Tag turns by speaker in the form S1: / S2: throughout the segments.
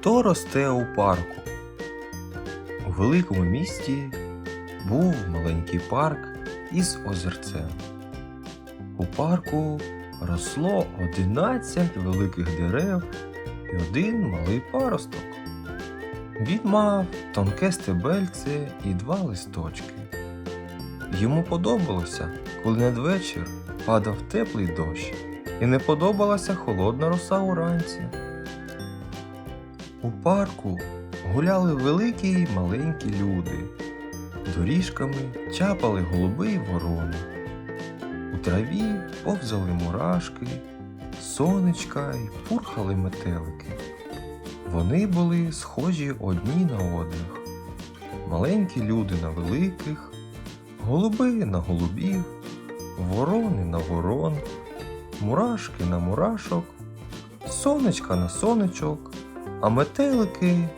S1: Хто росте у парку? У великому місті був маленький парк із озерцем. У парку росло 11 великих дерев і один малий паросток. Він мав тонке стебельце і два листочки. Йому подобалося, коли надвечір падав теплий дощ, і не подобалася холодна роса уранці. У парку гуляли великі й маленькі люди. Доріжками чапали голуби й ворони. У траві повзали мурашки, сонечка й пурхали метелики. Вони були схожі одні на одних. Маленькі люди на великих, голуби на голубів, ворони на ворон, мурашки на мурашок, сонечка на сонечок, а метелики.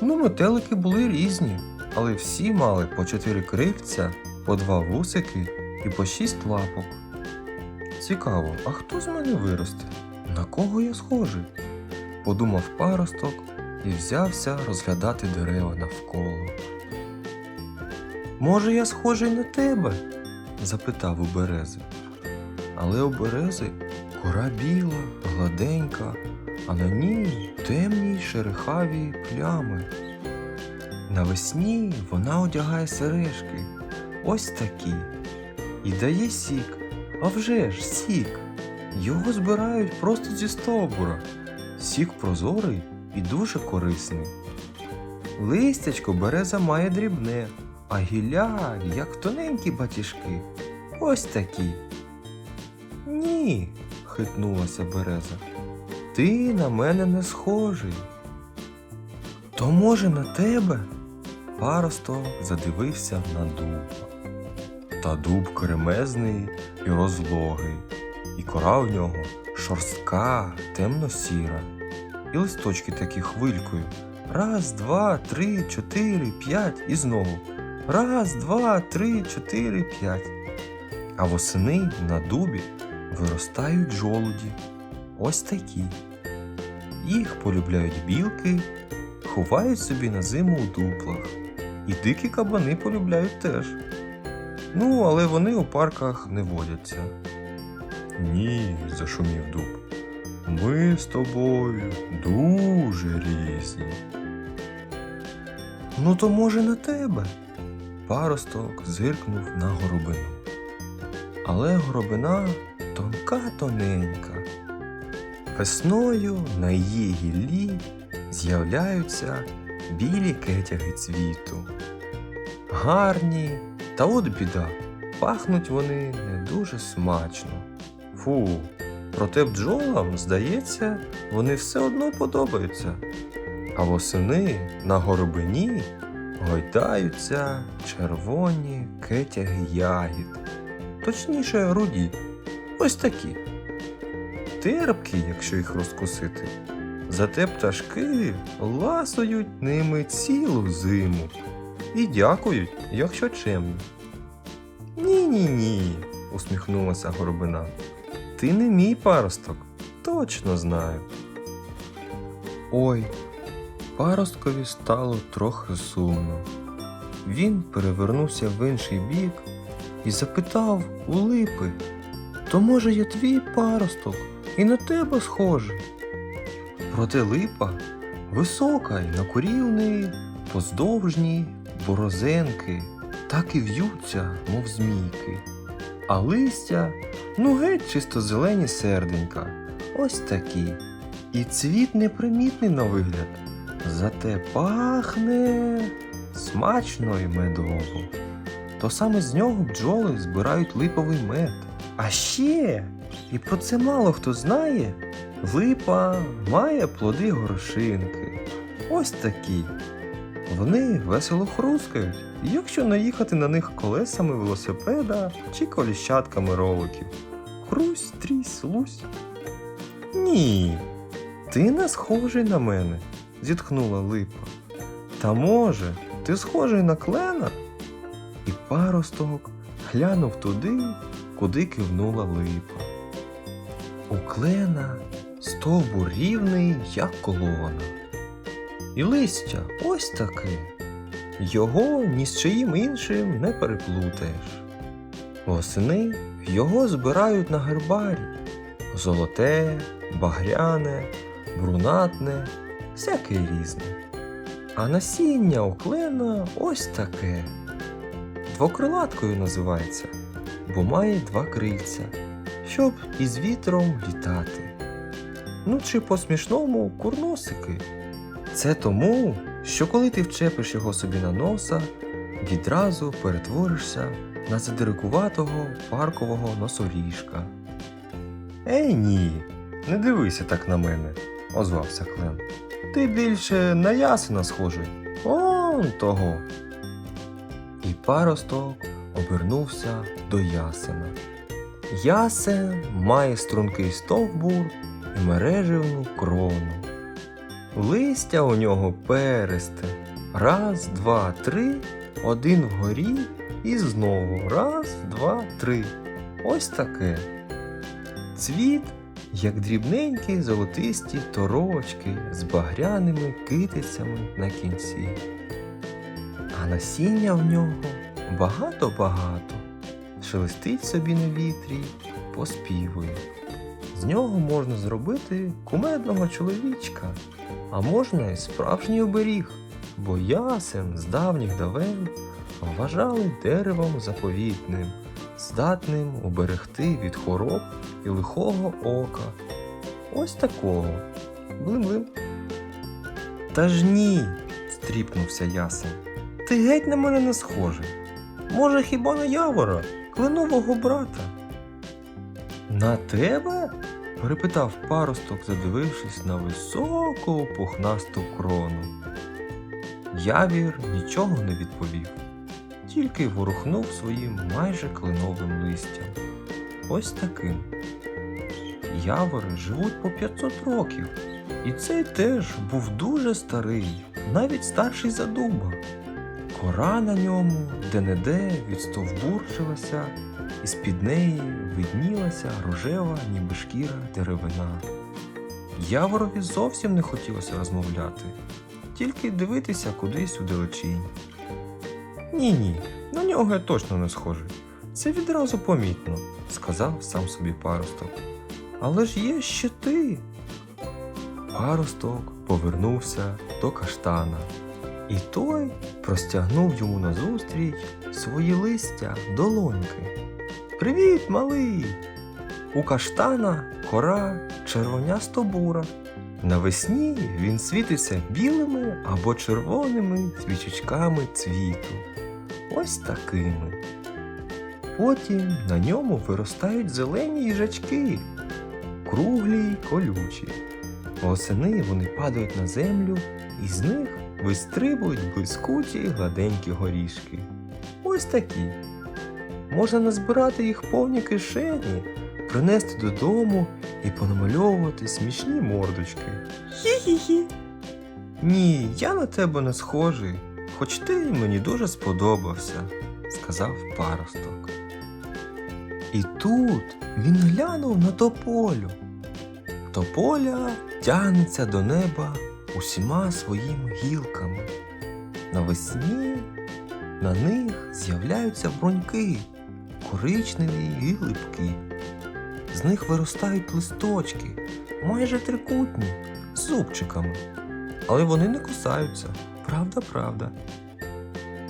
S1: Ну, метелики були різні, але всі мали по чотири крильця, по два вусики і по шість лапок. Цікаво, а хто з мене виросте? На кого я схожий? Подумав паросток і взявся розглядати дерева навколо. Може, я схожий на тебе? запитав у берези. Але у берези кора біла, гладенька, а на ній темні й шерехаві плями. Навесні вона одягає сережки, ось такі, і дає сік, а вже ж сік. Його збирають просто зі стовбура. Сік прозорий і дуже корисний. Листячко береза має дрібне, а гілля, як тоненькі батіжки. Ось такі. Ні, хитнулася береза. Ти на мене не схожий. То може на тебе? Паросток задивився на дуб. Та дуб кремезний і розлогий, і кора в нього шорстка, темно-сіра, і листочки такі хвилькою. Раз, два, три, чотири, п'ять і знову. Раз, два, три, чотири, п'ять. А восени на дубі виростають жолуді. Ось такі. Їх полюбляють білки, ховають собі на зиму у дуплах. І дикі кабани полюбляють теж. Ну, але вони у парках не водяться. Ні, зашумів дуб. Ми з тобою дуже різні. Ну, то може на тебе. Паросток зиркнув на горобину. Але горобина тонка тоненька. Весною на її гіллі з'являються білі кетяги цвіту. Гарні, та от біда, пахнуть вони не дуже смачно. Фу, проте бджолам, здається, вони все одно подобаються. А восени на горобині гойдаються червоні кетяги ягід, точніше руді, ось такі. Терпкі, якщо їх розкусити. Зате пташки ласують ними цілу зиму і дякують, якщо чемно. Ні-ні ні, усміхнулася горобина. Ти не мій паросток, точно знаю. Ой, паросткові стало трохи сумно. Він перевернувся в інший бік і запитав у липи, то може я твій паросток і на тебе схожий. Проте липа висока й на корі поздовжні борозенки, так і в'ються, мов змійки, а листя ну геть чисто зелені серденька, ось такі. І цвіт непримітний на вигляд, зате пахне смачно й медово. То саме з нього бджоли збирають липовий мед. А ще, і про це мало хто знає, липа має плоди горошинки. Ось такі. Вони весело хрускають, якщо наїхати на них колесами велосипеда чи коліщатками роликів. Хрусь, трісь, лусь. Ні, ти не схожий на мене, зітхнула липа. Та може, ти схожий на клена? І паросток глянув туди, куди кивнула липа. У клена стовбур рівний, як колона, І листя ось таке. Його ні з чиїм іншим не переплутаєш. Восени його збирають на гербарі. Золоте, багряне, брунатне, всяке різне. А насіння у клена ось таке. Двокрилаткою називається, бо має два крильця, щоб із вітром літати. Ну чи по-смішному курносики. Це тому, що коли ти вчепиш його собі на носа, відразу перетворишся на задирикуватого паркового носоріжка. Ей ні, не дивися так на мене, озвався Клем. Ти більше на ясена схожий. Он того. І паросток обернувся до ясена. Ясен має стрункий стовбур і мереживну крону. Листя у нього пересте. Раз, два, три, один вгорі і знову раз, два, три. Ось таке. Цвіт, як дрібненькі золотисті торочки з багряними китицями на кінці. А насіння в нього багато-багато. Шелестить собі на вітрі, поспівує. З нього можна зробити кумедного чоловічка, а можна і справжній оберіг, бо ясен з давніх давен вважали деревом заповітним, здатним уберегти від хвороб і лихого ока. Ось такого. Блим-блим. Та ж ні, стріпнувся ясен. Ти геть на мене не схожий. Може, хіба на явора, кленового брата? На тебе? перепитав паросток, задивившись на високу пухнасту крону. Явір нічого не відповів, тільки ворухнув своїм майже кленовим листям. Ось таким. Явори живуть по 500 років, і цей теж був дуже старий, навіть старший за дуба. Кора на ньому де-не-де відстовбурчилася, і з-під неї виднілася рожева, ніби шкіра деревина. Яворові зовсім не хотілося розмовляти, тільки дивитися кудись у далечінь. Ні, ні, на нього я точно не схожий. Це відразу помітно, сказав сам собі паросток. Але ж є ще ти. Паросток повернувся до каштана, і той простягнув йому назустріч свої листя долоньки. Привіт, малий! У каштана кора червонясто бура. Навесні він світиться білими або червоними свічечками цвіту. Ось такими. Потім на ньому виростають зелені їжачки, круглі й колючі. Восени вони падають на землю, і з них вистрибують блискучі гладенькі горішки. Ось такі. Можна назбирати їх повні кишені, принести додому і понамальовувати смішні мордочки. Хі-хі-хі. Ні, я на тебе не схожий, хоч ти мені дуже сподобався, сказав паросток. І тут він глянув на тополю. Тополя тягнеться до неба усіма своїми гілками. Навесні на них з'являються бруньки, коричневі і липкі. З них виростають листочки, майже трикутні, з зубчиками. Але вони не кусаються, правда, правда.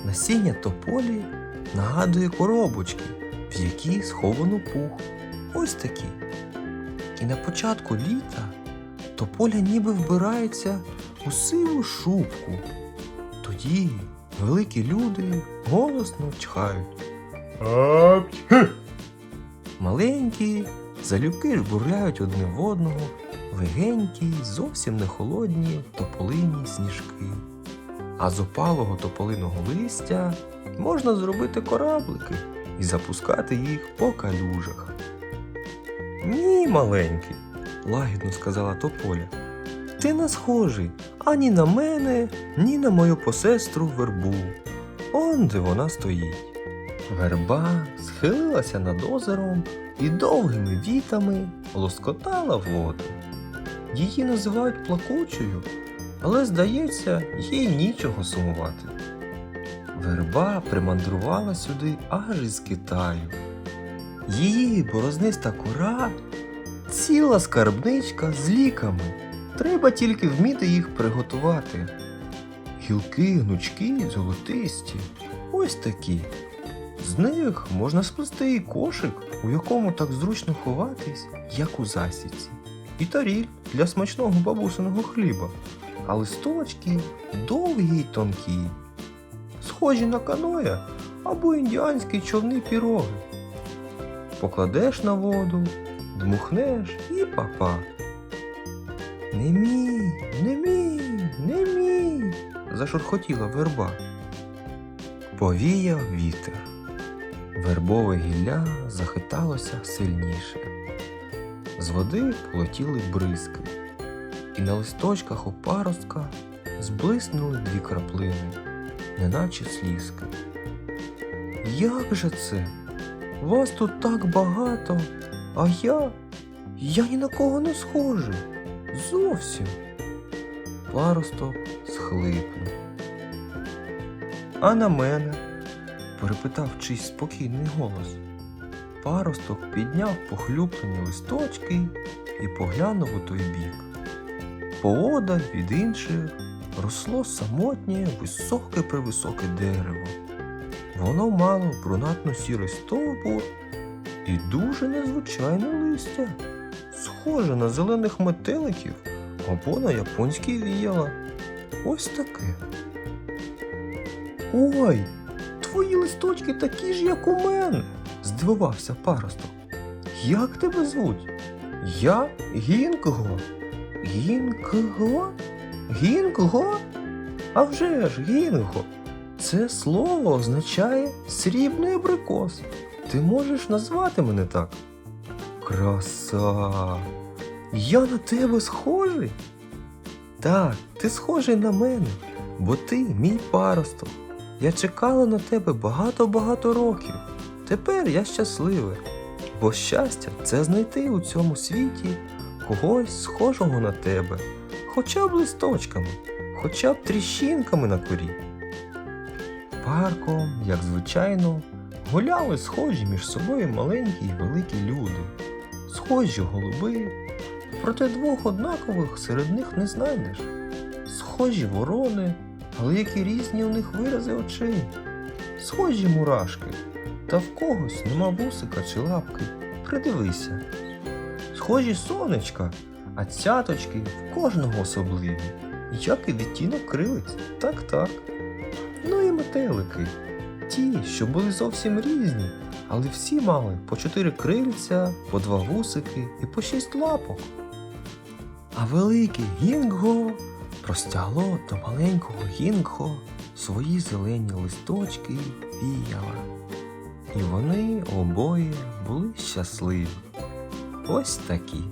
S1: Насіння тополі нагадує коробочки, в якій сховано пух. Ось такі. І на початку літа тополя ніби вбирається у сиву шубку. Тоді великі люди голосно чхають. Маленькі залюбки жбурляють одне в одного легенькі, зовсім не холодні тополині сніжки. А з опалого тополиного листя можна зробити кораблики і запускати їх по калюжах. Ні, маленький, лагідно сказала тополя. Ти не схожий ані на мене, ні на мою посестру вербу. Он де вона стоїть. Верба схилилася над озером і довгими вітами лоскотала воду. Її називають плакучою, але, здається, їй нічого сумувати. Верба примандрувала сюди аж із Китаю. Її борозниста кора ціла скарбничка з ліками. Треба тільки вміти їх приготувати. Гілки, гнучкі, золотисті. Ось такі. З них можна сплести і кошик, у якому так зручно ховатись, як у засіці, і таріль для смачного бабусиного хліба, а листочки довгі й тонкі, схожі на каноя або індіанські човни піроги. Покладеш на воду, дмухнеш і папа. Не мій, не мій, не мій, зашурхотіла верба. Повіяв вітер. Вербове гілля захиталося сильніше. З води полетіли бризки, і на листочках опаростка зблиснули дві краплини, неначе слізки. Як же це? Вас тут так багато, а я. Я ні на кого не схожий. Зовсім. Паросток схлипнув. А на мене? перепитав чийсь спокійний голос. Паросток підняв похлюплені листочки і поглянув у той бік. Поодаль від інших росло самотнє високе превисоке дерево. Воно мало брунатно сірий стовбур і дуже незвичайне листя, схоже на зелених метеликів або на японські віяла. Ось таке. Ой, твої листочки такі ж, як у мене, здивувався паросток. Як тебе звуть? Я Гінкго. Гінкго? Гінкго? А вже ж, Гінго. Це слово означає срібний абрикос. Ти можеш назвати мене так? Краса. Я на тебе схожий? Так, ти схожий на мене, бо ти мій паросток. Я чекала на тебе багато-багато років. Тепер я щасливий, бо щастя це знайти у цьому світі когось схожого на тебе, хоча б листочками, хоча б тріщинками на корі. Парком, як звичайно, гуляли схожі між собою маленькі й великі люди, схожі голуби, проте двох однакових серед них не знайдеш. Схожі ворони, але які різні у них вирази очей, схожі мурашки, та в когось нема вусика чи лапки. Придивися. Схожі сонечка, а цяточки в кожного особливі, як і відтінок крилиць, так-так. Ну і метелики. Ті, що були зовсім різні, але всі мали по чотири крильця, по два вусики і по шість лапок. А великий гінго простягло до маленького гінгхо свої зелені листочки віяла. І вони обоє були щасливі. Ось такі.